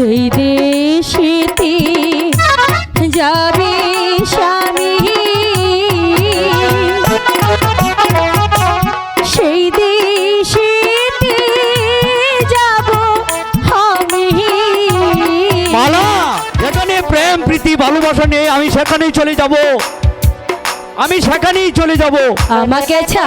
যেই দেশেতে যাবে স্বামী। সেই দেশেতে যাব আমি। মালা যেখানে প্রেম প্রীতি ভালোবাসা নেই আমি সেখানেই চলে যাব। আমি সেখানেই চলে যাব। আমাকে রিয়া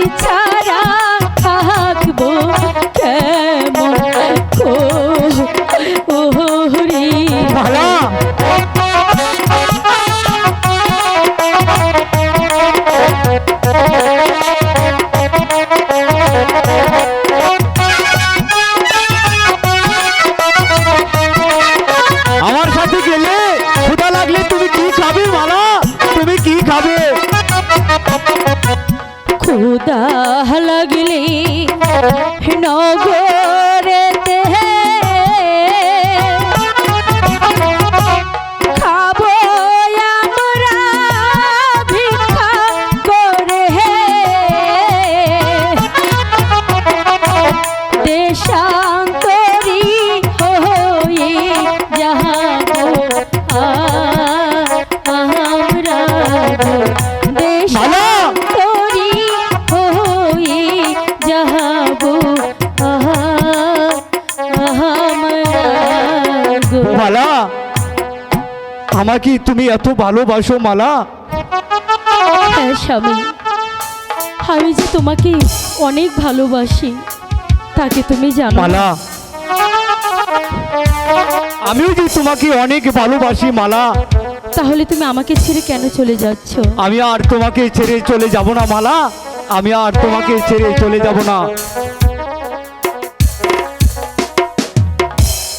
তুমি उदाह लगली नौ गो মালা? আমাকে তুমি এত ভালোবাসো মালা? হ্যাঁ স্বামী। আমি যে তোমাকে অনেক ভালোবাসি তাকে তুমি জানো। মালা। আমিও যে তোমাকে অনেক ভালোবাসি মালা। তাহলে তুমি আমাকে ছেড়ে কেন চলে যাচ্ছ? আমি আর তোমাকে ছেড়ে চলে যাব না মালা। আমি আর তোমাকে ছেড়ে চলে যাব না।